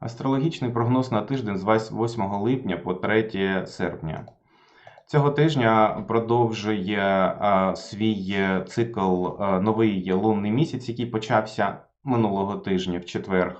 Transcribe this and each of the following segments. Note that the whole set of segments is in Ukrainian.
Астрологічний прогноз на тиждень з 8 липня по 3 серпня. Цього тижня продовжує свій цикл новий лунний місяць, який почався минулого тижня в четвер.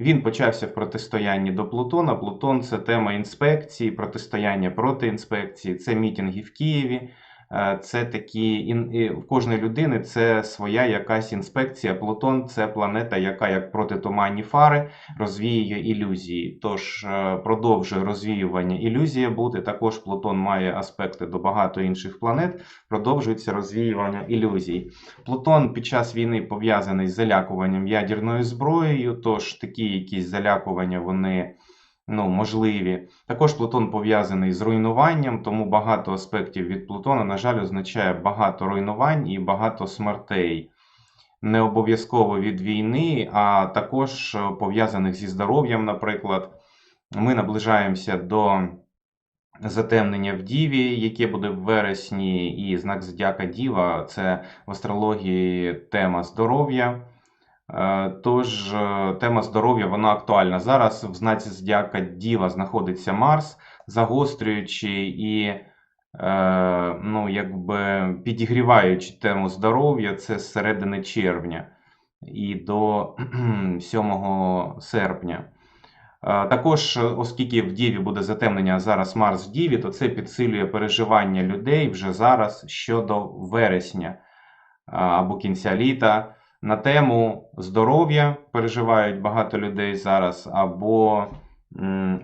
Він почався в протистоянні до Плутона. Плутон це тема інспекції, протистояння проти інспекції, це мітинги в Києві. Е, Це такі в кожної людини це своя якась інспекція. Плутон це планета, яка як протитуманні фари розвіює ілюзії. Тож е, продовжує розвіювання ілюзія бути. Також Плутон має аспекти до багато інших планет. Продовжується розвіювання ілюзій. Плутон під час війни пов'язаний з залякуванням ядерною зброєю. Тож такі якісь залякування вони ну, можливі. Також Плутон пов'язаний з руйнуванням, тому багато аспектів від Плутона, на жаль, означає багато руйнувань і багато смертей. Не обов'язково від війни, а також е, пов'язаних зі здоров'ям, наприклад. Ми наближаємося до затемнення в Діві, яке буде в вересні, і знак Зодіака Діва це в астрології тема здоров'я. Е, Тож е, тема здоров'я вона актуальна. Зараз в знаці Зодіака Діва знаходиться Марс, загострюючи і е, ну, якби підігріваючи тему здоров'я, це з середини червня і до 7 серпня. Також, оскільки в Діві буде затемнення, зараз Марс в Діві, то це підсилює переживання людей вже зараз щодо вересня або кінця літа. На тему здоров'я переживають багато людей зараз, або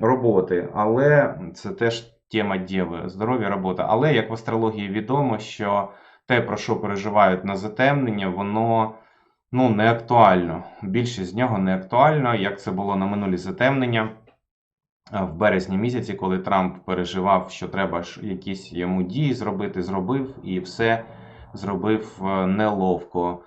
роботи. Але це теж тема Дєви, здоров'я, робота. Але як в астрології відомо, що те, про що переживають на затемнення, воно ну, не актуально. Більшість з нього не актуально, як це було на минулі затемнення в березні місяці, коли Трамп переживав, що треба якісь йому дії зробити, зробив і все зробив е, неловко.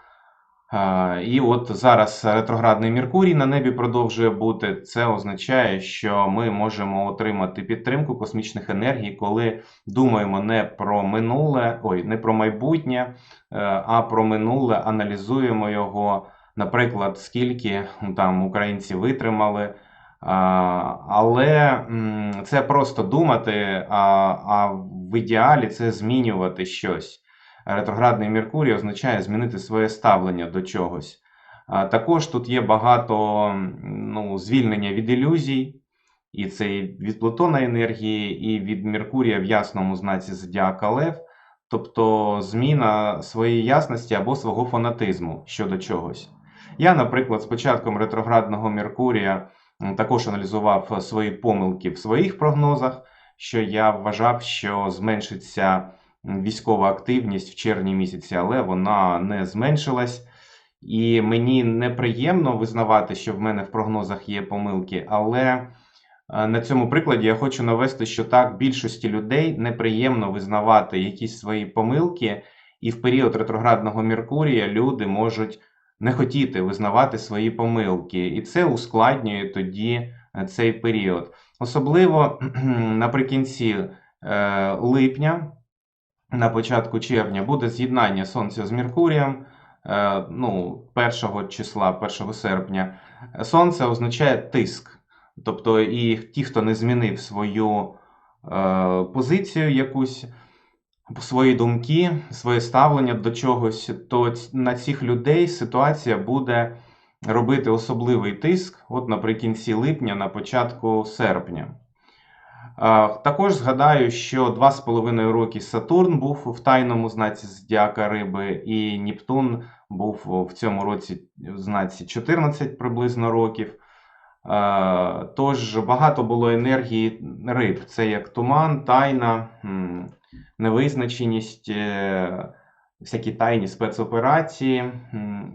І от зараз ретроградний Меркурій на небі продовжує бути. Це означає, що ми можемо отримати підтримку космічних енергій, коли думаємо не про минуле, ой, не про майбутнє, е, а про минуле, аналізуємо його. Наприклад, скільки там українці витримали. Але це просто думати, а в ідеалі це змінювати щось. Ретроградний Меркурій означає змінити своє ставлення до чогось. Також тут є багато ну, звільнення від ілюзій, і це і від Плутона енергії, і від Меркурія в ясному знаці Зодіака Лев. Тобто зміна своєї ясності або свого фанатизму щодо чогось. Я, наприклад, з початком ретроградного Меркурія також аналізував свої помилки в своїх прогнозах, що я вважав, що зменшиться військова активність в червні місяці, але вона не зменшилась. І мені неприємно визнавати, що в мене в прогнозах є помилки, але е, на цьому прикладі я хочу навести, що так більшості людей неприємно визнавати якісь свої помилки, і в період ретроградного Меркурія люди можуть не хотіти визнавати свої помилки, і це ускладнює тоді е, цей період. Особливо наприкінці е, липня, на початку червня, буде з'єднання Сонця з Меркурієм. е, Ну, 1 числа, 1 серпня. Сонце означає тиск. Тобто, і ті, хто не змінив свою е, позицію якусь, свої думки, своє ставлення до чогось, то на цих людей ситуація буде робити особливий тиск от наприкінці липня, на початку серпня. Також згадаю, що два з половиною роки Сатурн був в тайному знаці Зодіака Риби, і Нептун був в цьому році в знаці 14 приблизно років. Тож багато було енергії риб. Це як туман, тайна, невизначеність, е, всякі тайні спецоперації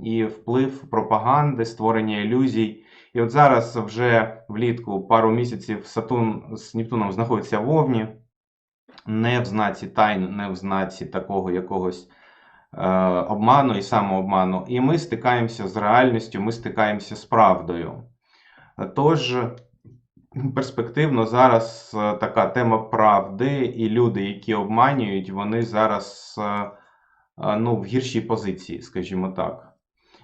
і вплив пропаганди, створення ілюзій. І от зараз вже влітку пару місяців Сатурн з Нептуном знаходиться в Овні, не в знаці тайн, не в знаці такого якогось е, обману і самообману. І ми стикаємося з реальністю, ми стикаємося з правдою. Тож, перспективно зараз е, така тема правди, і люди, які обманюють, вони зараз е, е, ну, в гіршій позиції, скажімо так.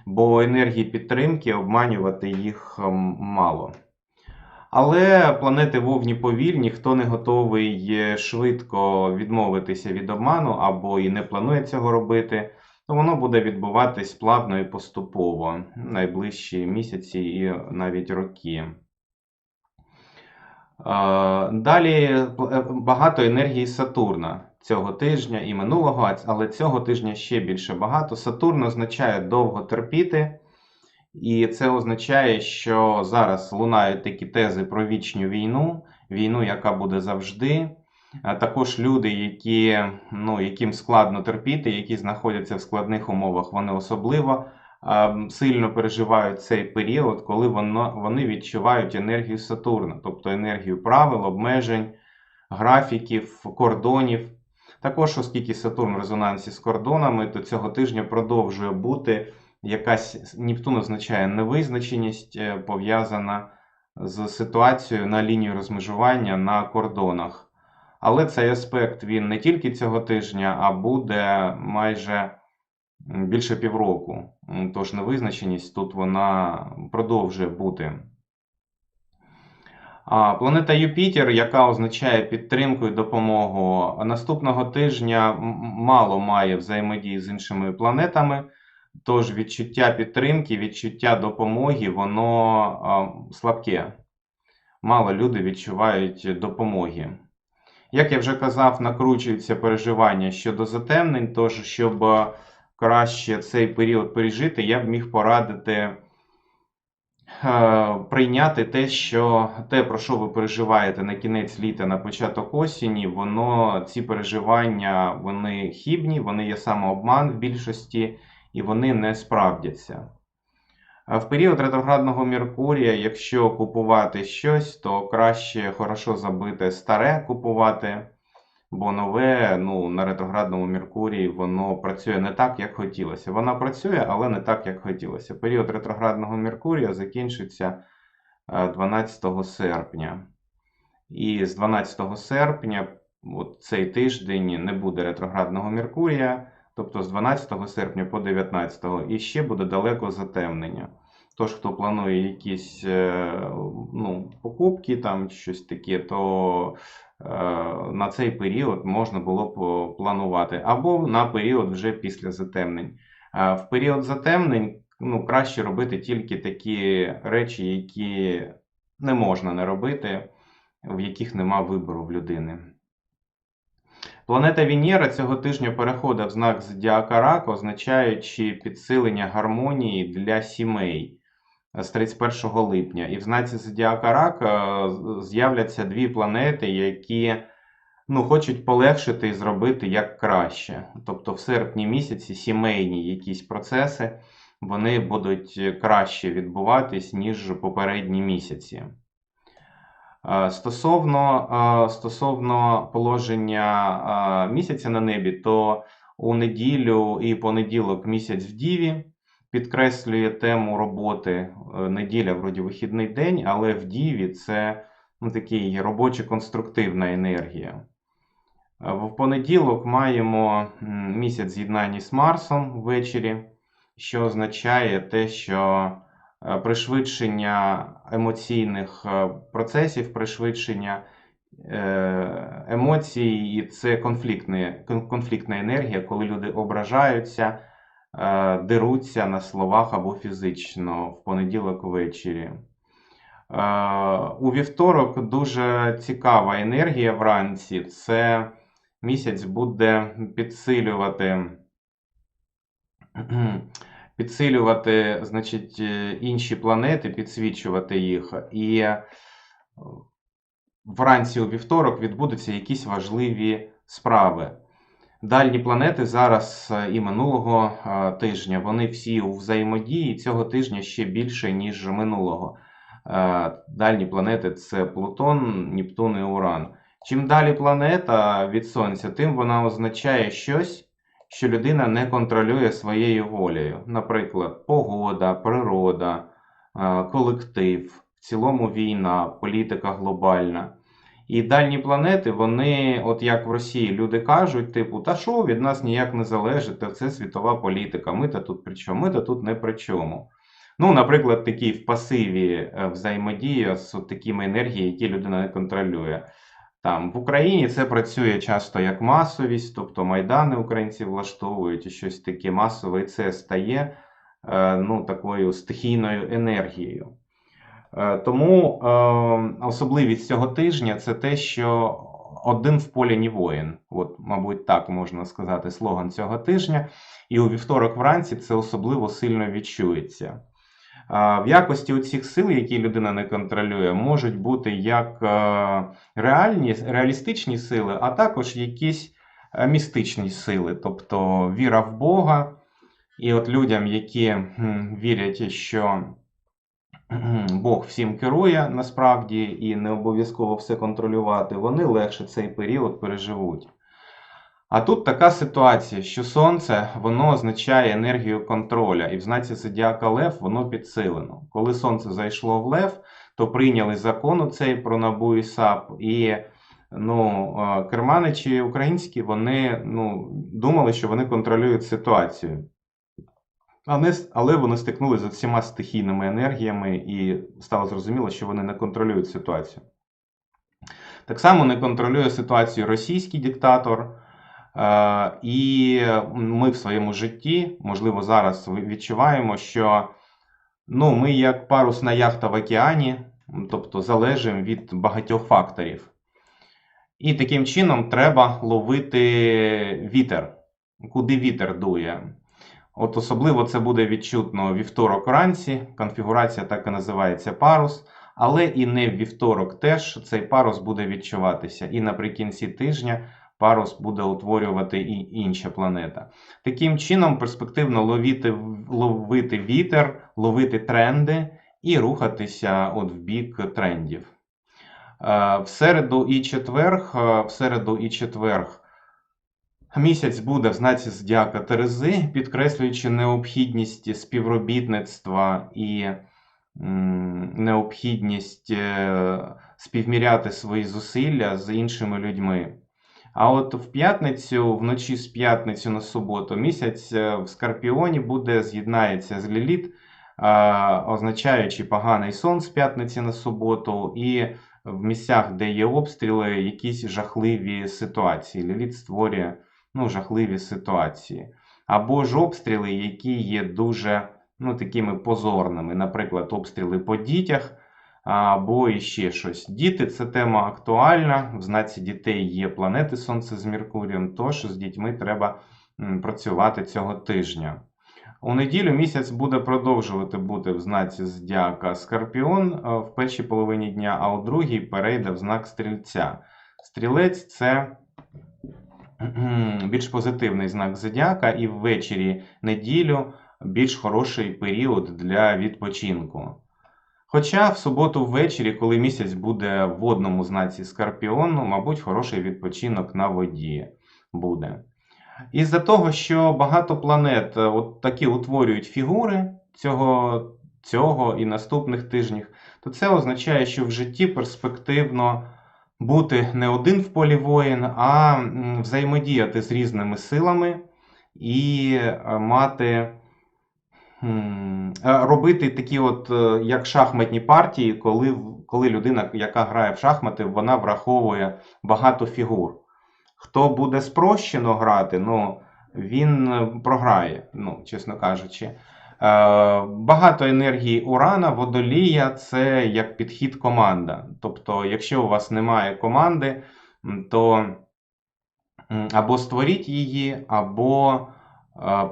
Бо енергії підтримки обманювати їх ем, мало. Але планети вовні повільні, хто не готовий е, швидко відмовитися від обману або і не планує цього робити, то воно буде відбуватись плавно і поступово найближчі місяці і навіть роки. Е, Далі е, багато енергії Сатурна цього тижня і минулого, але цього тижня ще більше багато. Сатурн означає довго терпіти, і це означає, що зараз лунають такі тези про вічну війну, війну, яка буде завжди. А також люди, які, ну, яким складно терпіти, які знаходяться в складних умовах, вони особливо ем, сильно переживають цей період, коли воно, вони відчувають енергію Сатурна, тобто енергію правил, обмежень, графіків, кордонів. Також, оскільки Сатурн в резонансі з кордонами, то цього тижня продовжує бути якась Нептун означає невизначеність, е, пов'язана з ситуацією на лінії розмежування на кордонах. Але цей аспект він не тільки цього тижня, а буде майже більше півроку. Тож невизначеність тут вона продовжує бути. Планета Юпітер, яка означає підтримку і допомогу, наступного тижня мало має взаємодії з іншими планетами. Тож відчуття підтримки, відчуття допомоги, воно слабке. Мало люди відчувають допомоги. Як я вже казав, накручуються переживання щодо затемнень, тож, щоб краще цей період пережити, я б міг порадити прийняти те, що те, про що ви переживаєте на кінець літа, на початок осені, воно ці переживання вони хібні, вони є самообман в більшості, і вони не справдяться. В період ретроградного Меркурія, якщо купувати щось, то краще хорошо забите старе купувати, бо нове ну, на ретроградному Меркурії воно працює не так, як хотілося. Вона працює, але не так, як хотілося. Період ретроградного Меркурія закінчиться е, 12 серпня. І з 12 серпня, от цей тиждень, не буде ретроградного Меркурія, тобто з 12 серпня по 19 і ще буде далеко затемнення. Тож, хто планує якісь е, ну, покупки, там щось таке, то е, на цей період можна було б е, планувати, або на період вже після затемнень. Е, В період затемнень ну, краще робити тільки такі речі, які не можна не робити, в яких нема вибору в людини. Планета Венера цього тижня переходить в знак Зодіака Рак, означаючи підсилення гармонії для сімей з 31 липня. І в знаці Зодіака Рак е, з'являться дві планети, які ну, хочуть полегшити і зробити як краще. Тобто в серпні місяці сімейні якісь процеси вони будуть краще відбуватись, ніж попередні місяці. Е, Стосовно, е, стосовно положення е, місяця на небі, то у неділю і понеділок місяць в Діві підкреслює тему роботи. Е, Неділя, вроді, вихідний день, але в Діві це ну, такий робочо-конструктивна енергія. Е, В понеділок маємо місяць з'єднання з Марсом ввечері, що означає те, що е, пришвидшення емоційних процесів, пришвидшення емоцій, і це конфліктне, кон- конфліктна енергія, коли люди ображаються, деруться на словах або фізично в понеділок ввечері. Е, У вівторок дуже цікава енергія вранці. Це місяць буде підсилювати, підсилювати значить, е, інші планети, підсвічувати їх. І е, вранці у вівторок відбудуться якісь важливі справи. Дальні планети зараз е, і минулого е, тижня, вони всі у взаємодії цього тижня ще більше, ніж минулого. Е, Дальні планети це Плутон, Нептун і Уран. Чим далі планета від Сонця, тим вона означає щось, що людина не контролює своєю волею. Наприклад, погода, природа, колектив, в цілому війна, політика глобальна. І дальні планети, вони, от як в Росії люди кажуть, типу, та що від нас ніяк не залежить, та це світова політика, ми то тут при чому, ми то тут не при чому. Ну, наприклад, такий в пасиві е, взаємодія з от такими енергіями, які людина не контролює. Там в Україні це працює часто як масовість, тобто майдани українці влаштовують і щось таке масове, і це стає е, ну, такою стихійною енергією. Е, Тому е, особливість цього тижня це те, що один в полі ні воїн. От, мабуть, так можна сказати слоган цього тижня. І у вівторок вранці це особливо сильно відчується. В якості цих сил, які людина не контролює, можуть бути як е, реальні, реалістичні сили, а також якісь е, містичні сили, тобто віра в Бога. І от людям, які вірять, що Бог всім керує насправді і не обов'язково все контролювати, вони легше цей період переживуть. А тут така ситуація, що сонце воно означає енергію контроля, і в знаці зодіака Лев воно підсилено. Коли сонце зайшло в Лев, то прийняли закон оцей про НАБУ і САП, і ну, керманичі українські вони ну, думали, що вони контролюють ситуацію. Але, вони стикнулися з всіма стихійними енергіями і стало зрозуміло, що вони не контролюють ситуацію. Так само не контролює ситуацію російський диктатор. Е, І ми в своєму житті, можливо, зараз відчуваємо, що ну, ми як парусна яхта в океані, тобто залежимо від багатьох факторів. І таким чином треба ловити вітер, куди вітер дує. От особливо це буде відчутно вівторок вранці, конфігурація так і називається парус, але і не вівторок теж цей парус буде відчуватися. І наприкінці тижня парус буде утворювати і інша планета. Таким чином, перспективно ловити, ловити вітер, ловити тренди і рухатися от в бік трендів. Е, В середу і четверг, е, в середу і четверг місяць буде в знаці Зодіака Терези, підкреслюючи необхідність співробітництва і необхідність е, співміряти свої зусилля з іншими людьми. А от в п'ятницю, вночі з п'ятницю на суботу, місяць е, в Скорпіоні буде з'єднається з Ліліт, е, означаючи поганий сон з п'ятниці на суботу, і в місцях, де є обстріли, якісь жахливі ситуації. Ліліт створює ну, жахливі ситуації. Або ж обстріли, які є дуже ну, такими позорними, наприклад, обстріли по дітях або іще щось. Діти це тема актуальна. В знаці дітей є планети Сонце з Меркурієм, тож з дітьми треба працювати цього тижня. У неділю місяць буде продовжувати бути в знаці Зодіака Скорпіон е, в першій половині дня, а у другій перейде в знак стрільця. Стрілець це більш позитивний знак Зодіака, і ввечері неділю більш хороший період для відпочинку. Хоча в суботу ввечері, коли місяць буде в водному знаці Скорпіону, мабуть, хороший відпочинок на воді буде. Із-за того, що багато планет е, от такі утворюють фігури цього цього і наступних тижнів, то це означає, що в житті перспективно бути не один в полі воїн, а взаємодіяти з різними силами і е, мати. Робити такі, от е, як шахматні партії, коли коли людина, яка грає в шахмати, вона враховує багато фігур. Хто буде спрощено грати, ну, він е, програє, ну, чесно кажучи. Е, багато енергії урана, водолія це як підхід команда. Тобто, якщо у вас немає команди, то або створіть її, або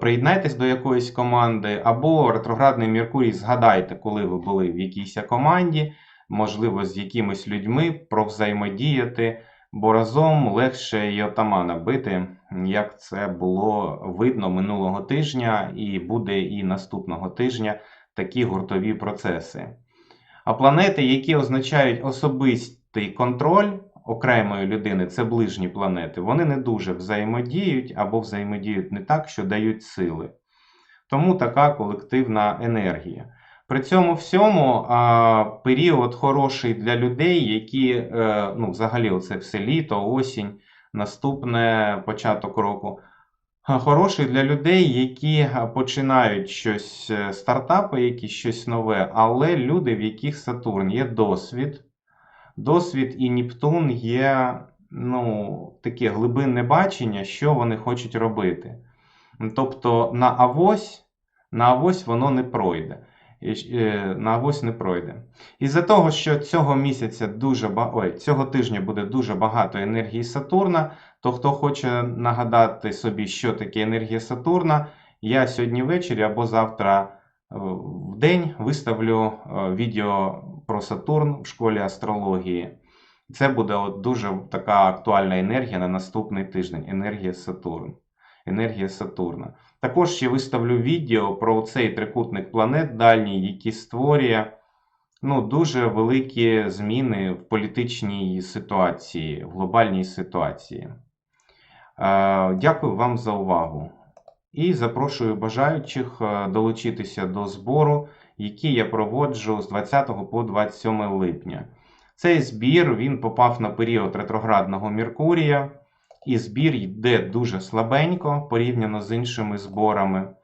приєднайтесь до якоїсь команди, або ретроградний Меркурій, згадайте, коли ви були в якійсь команді, можливо, з якимись людьми провзаємодіяти, бо разом легше і отамана бити, як це було видно минулого тижня, і буде і наступного тижня такі гуртові процеси. А планети, які означають особистий контроль окремої людини це ближні планети, вони не дуже взаємодіють або взаємодіють не так, що дають сили. Тому така колективна енергія. При цьому всьому а, період хороший для людей, які е, ну, взагалі оце все літо, осінь, наступне початок року. хороший для людей, які починають щось е, стартапи, якісь щось нове, але люди, в яких Сатурн є досвід. Досвід і Нептун є ну, таке глибинне бачення, що вони хочуть робити. Тобто на авось, на авось воно не пройде. Е, На авось не пройде. Із-за того, що цього місяця дуже. Ой, цього тижня буде дуже багато енергії Сатурна, то хто хоче нагадати собі, що таке енергія Сатурна, я сьогодні ввечері або завтра е, в день виставлю е, відео про Сатурн в школі астрології. Це буде от дуже така актуальна енергія на наступний тиждень. Енергія Сатурн. Енергія Сатурна. Також ще виставлю відео про цей трикутник планет дальній, який створює ну, дуже великі зміни в політичній ситуації, в глобальній ситуації. Е, Дякую вам за увагу. І запрошую бажаючих е, долучитися до збору, який я проводжу з 20 по 27 липня. Цей збір він попав на період ретроградного Меркурія, і збір йде дуже слабенько порівняно з іншими зборами.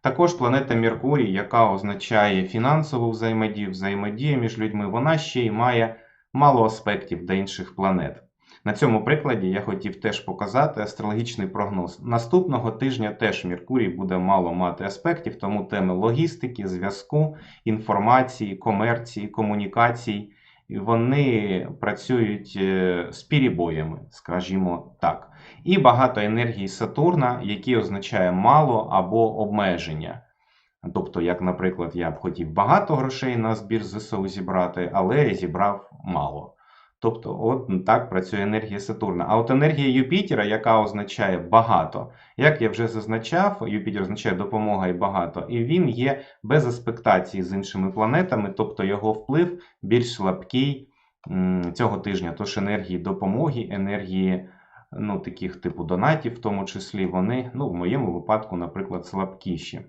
Також планета Меркурій, яка означає фінансову взаємодію, взаємодію між людьми, вона ще й має мало аспектів до інших планет. На цьому прикладі я хотів теж показати астрологічний прогноз. Наступного тижня теж Меркурій буде мало мати аспектів, тому теми логістики, зв'язку, інформації, комерції, комунікацій, вони працюють е, з перебоями, скажімо так. І багато енергії Сатурна, які означає мало або обмеження. Тобто, як, наприклад, я б хотів багато грошей на збір ЗСУ зібрати, але зібрав мало. Тобто, от так працює енергія Сатурна. А от енергія Юпітера, яка означає багато, як я вже зазначав, Юпітер означає допомога і багато, і він є без аспектації з іншими планетами, тобто його вплив більш слабкий цього тижня. Тож енергії допомоги, енергії ну, таких типу донатів, в тому числі, вони, ну, в моєму випадку, наприклад, слабкіші.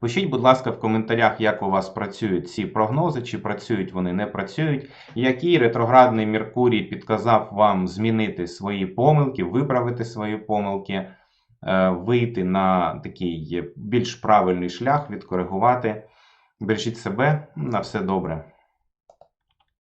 Пишіть, будь ласка, в коментарях, як у вас працюють ці прогнози, чи працюють вони, не працюють. Який ретроградний Меркурій підказав вам змінити свої помилки, виправити свої помилки, е, вийти на такий більш правильний шлях, відкоригувати. Бережіть себе, на все добре.